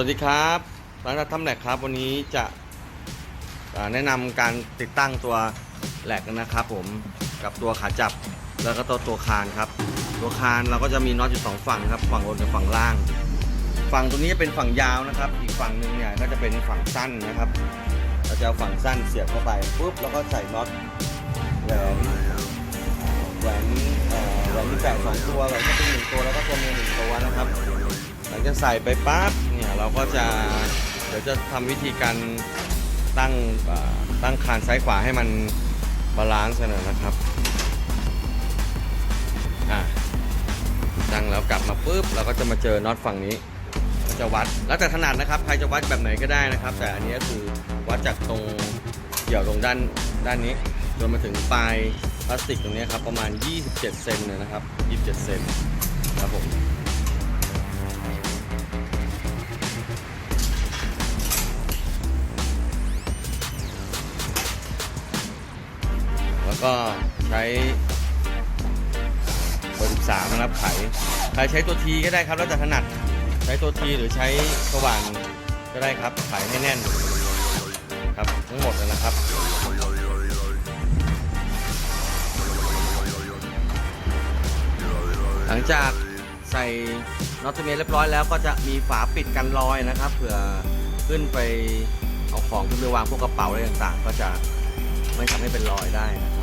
วัสดีครับร้านทำแหลกครับ วันนี้จะแนะนำการติดตั้งตัวแหลกนะครับ ผมกับตัวขาจับแล้วก็ตัวตัวคานครับ ตัวคานเราก็จะมีน็อตอยู่สองฝั่งครับ ฝั่งบนกับฝั่งล่าง ฝั่งตรงนี้จะเป็นฝั่งยาวนะครับ อีกฝั่งหนึ่งเนี่ยก็จะเป็นฝั่งสั้นนะครับ เราจะเอาฝั่งสั้นเสียบเข้าไปปุ๊บแล้วก็ใส่น็อตแหวนแหวนแหวนที่แปะสองตัวแหวนก็เป็นหนึ่งตัวแล้วก็ตัวเมียหนึ่งตัวนะครับ หลังจากใส่ไปปั๊บเนี่ยเราก็จะเดี๋ยวจะทำวิธีการตั้งตั้งคานซ้ายขวาให้มันบาลานซ์กันหน่อนะครับอะตั้งแล้วกลับมาปุ๊บเราก็จะมาเจอน็อตฝั่งนี้ก็จะวัดแล้วแต่ถนัดนะครับ ใครจะวัดแบบไหนก็ได้นะครับ แต่อันนี้ก็คือวัดจากตรงเกี่ยวตรงด้านด้านนี้จนมาถึงปลายพลาสติกตรงนี้ครับประมาณ 27 เซนนะครับ 27 เซนครับผม แล้วก็ใช้เบอร์13นะครับไขใครใช้ตัวทีก็ได้ครับแล้วแต่ถนัดใช้ตัวทีหรือใช้สว่านก็ได้ครับไขให้แน่นครับทั้งหมดเลยนะครับหลังจากใส่น็อตเทเมเรียบร้อยแล้วก็จะมีฝาปิดกันรอยนะครับ เผื่อขึ้นไปเอาของขึ้นไปวางพวกกระเป๋าอะไรต่างๆ ก็จะไม่ทำให้เป็นรอยได้นะ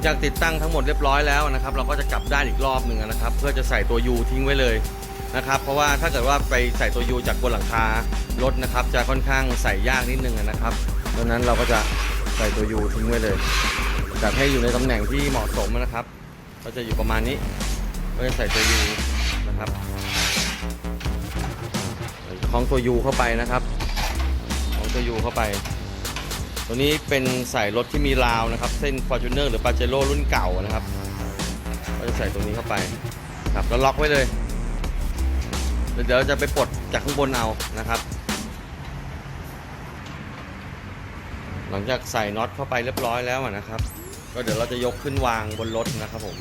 งจากติดตั้งทั้งหมดเรียบร้อยแล้วนะครับ เราก็จะกลับด้านอีกรอบหนึ่งนะครับ เพื่อจะใส่ตัว U ทิ้งไว้เลยนะครับ เพราะว่าถ้าเกิดว่าไปใส่ตัว U จากบนหลังคารถนะครับ จะค่อนข้างใส่ยากนิดนึงนะครับดังนั้นเราก็จะใส่ตัว U ทิ้งไว้เลยแบบให้อยู่ในตำแหน่งที่เหมาะสมนะครับ ก็จะอยู่ประมาณนี้ก็จะใส่ตัว U นะครับคล้องตัว U เข้าไปนะครับคล้องตัว U เข้าไป ตัวนี้เป็นใส่รถที่มีราวนะครับ เส้น Fortuner หรือ Pajero รุ่นเก่านะครับ ก็จะใส่ตรงนี้เข้าไปครับแล้วล็อกไว้เลย เดี๋ยวเราจะไปปลดจากข้างบนเอานะครับ หลังจากใส่น็อตเข้าไปเรียบร้อยแล้วอะนะครับ ก็เดี๋ยวเราจะยกขึ้นวางบนรถนะครับผม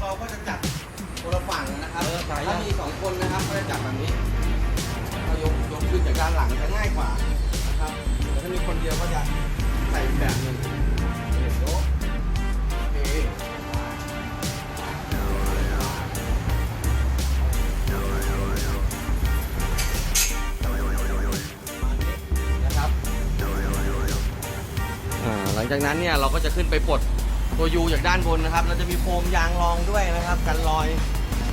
เราก็จะจับคนละฝั่งนะครับถ้ามีสองคนนะครับก็จะจับแบบนี้ถ้ายกยก ขึ้นจากด้านหลังจะง่ายกว่านะครับแต่ถ้ามีคนเดียวก็จะใส่แบบนึงโอเคนะครับหลังจากนั้นเนี่ยเราก็จะขึ้นไปปลดตัวยูจากด้านบนนะครับ เราจะมีโฟมยางรองด้วยนะครับ กันรอย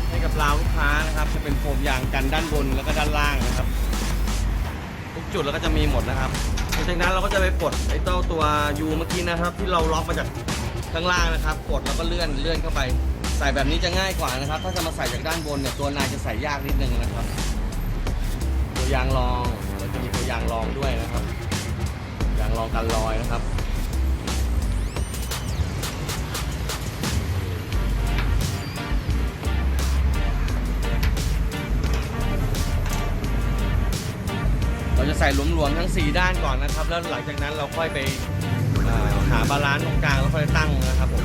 ให้กับราวลูกค้านะครับ จะเป็นโฟมยางกันด้านบนแล้วก็ด้านล่าง จุดแล้วก็จะมีหมดนะครับหลังจากนั้นเราก็จะไปปลดไอ้เจ้าตัวยูเมื่อกี้นะครับ ที่เราล็อกมาจากข้างล่างนะครับกดแล้วก็เลื่อนเลื่อนเข้าไป ใส่แบบนี้จะง่ายกว่านะครับ ถ้าจะมาใส่จากด้านบนเนี่ยตัวนายจะใส่ยากนิดนึงนะครับ ตัวยางรองเราจะมีตัวยางรองด้วยนะครับยางรองกันรอยนะครับ ส่หลวมๆทั้ง 4 ด้านก่อนนะครับ แล้วหลังจากนั้นเราค่อยไปหาบาลานซ์ตรงกลางแล้วค่อยตั้งนะครับผม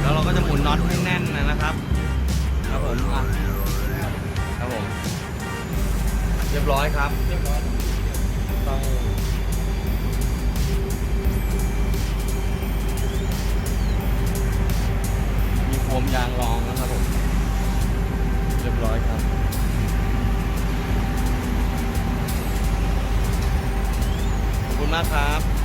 แล้วเราก็จะหมุนน็อตให้แน่นนะครับ ครับผมอะครับผมเรียบร้อยครับเรียบร้อย มากครับ